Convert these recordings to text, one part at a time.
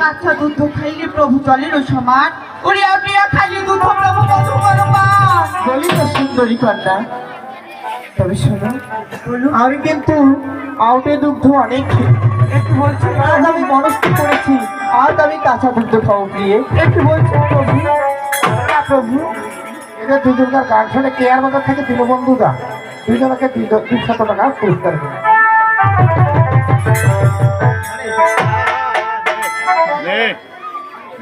কাঁচা দুধ খাইলে প্রভু জলের সমান। ওরে আপনি খাইলে দুধ প্রভু বলি তো সুন্দরী কন্যা। তবে শোনো আমি কিন্তু আউটে দুগ্ধ অনেক একটু বলছি আজ আমি মনস্থ করেছি। আজ আমি কাঁচা দুগ্ধ খাব প্রিয়ে একটু বলছি প্রভু। না প্রভু। এদের দুজনকার গান শুনে কেয়ার বাজার থেকে দীনবন্ধু দা। দুজনকে দুশত টাকা পুরস্কার দেবে। নে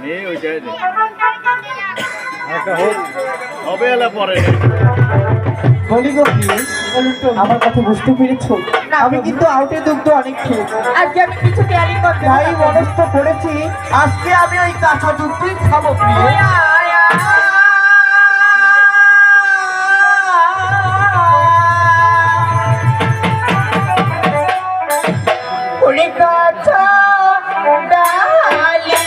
নে ওইটাই হবে এলা পরে। বলি গো আমার কথা বুঝতে পেরেছ আমি কিন্তু আউটে দুগ্ধ অনেক খেয়েছি আজকে আমি কিছু ক্যারি করতে তাই মনস্থ করেছি। আজকে আমি ওই কাঁচা দুধই খাব। কাঁচা ডালি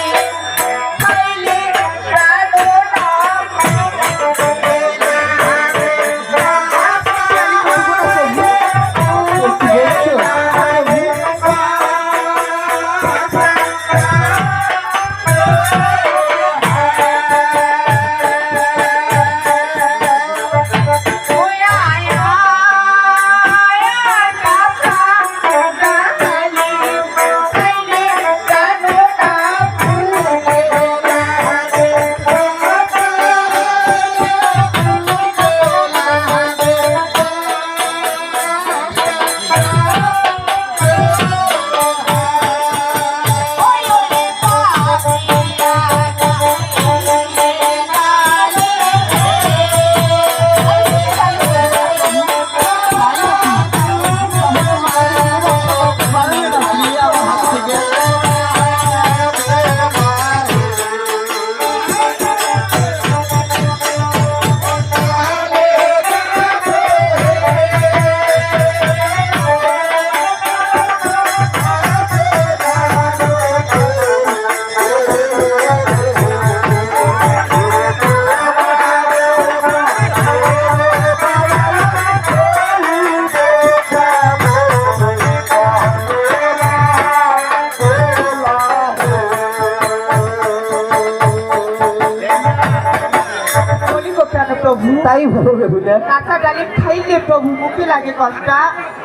তাই ভালো বেহুলা কাঁচা ডালিম খাইলে প্রভু মুখে লাগে কষ্টা।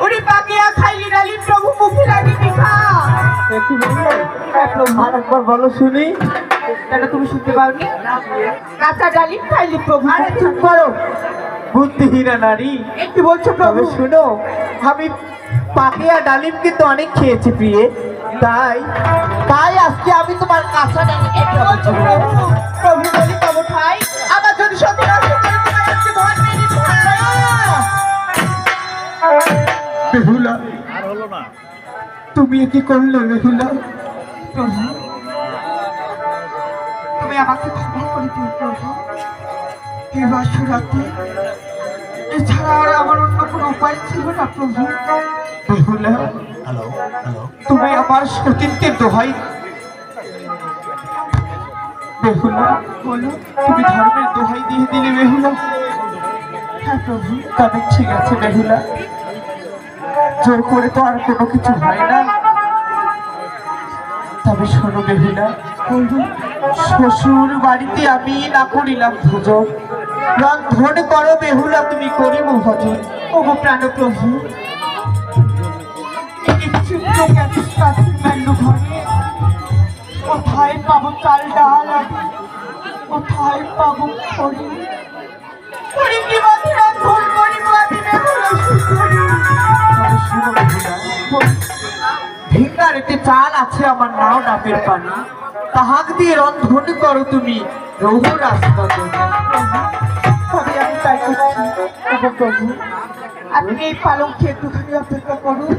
ওরে পাকিয়া খাইলে ডালিম প্রভু মুখে লাগে মিঠা কি বললে? আর একবার বলো শুনি। কেন তুমি শুনতে পাওনি? কাঁচা ডালিম খাইলে প্রভু আরে চুপ করো। বুদ্ধিহীনা নারী। কি বলছো প্রভু? শুনো আমি পাকিয়া ডালিম কিন্তু অনেক খেয়েছি প্রিয়ে। তাই তাই আজকে আমি তোমার কাঁচা ডালিম না। তুমি কি করলে বেহুলা প্রভু তুমি আমাকে ক্ষমা করে দিও প্রভু। এই বাসরাতে এছাড়া আর আমার অন্য কোনো উপায় ছিল না প্রভু। বেহুলা হ্যালো হ্যালো তুমি আমার সতীত্বের দোহাই। বেহুলা বলো তুমি ধর্মের দোহাই দিয়ে দিলে বেহুলা হ্যাঁ প্রভু তবে ঠিক আছে বেহুলা জোর করে তো আর কোনো কিছু হয় না। তবে শোনো বেহুলা, শ্বশুর বাড়িতে আমি না করিলাম ভোজন। রন্ধন করো বেহুলা, তুমি করিব ভজন। ওগো প্রাণ প্রভু এই ছোট্ট ক্যাটিস কাছের মেন্ডু ঘরে কোথায় পাবো চাল ডাল কোথায় পাবো ভিঙ্গার একটি চাল আছে আমার নাও ডাবের পানি। তাহাক দিয়ে রন্ধন করো তুমি, রঘু রাস্তা আমি তাই করছি। প্রভু আপনি এই পালঙ্কে একটুখানি অপেক্ষা করুন।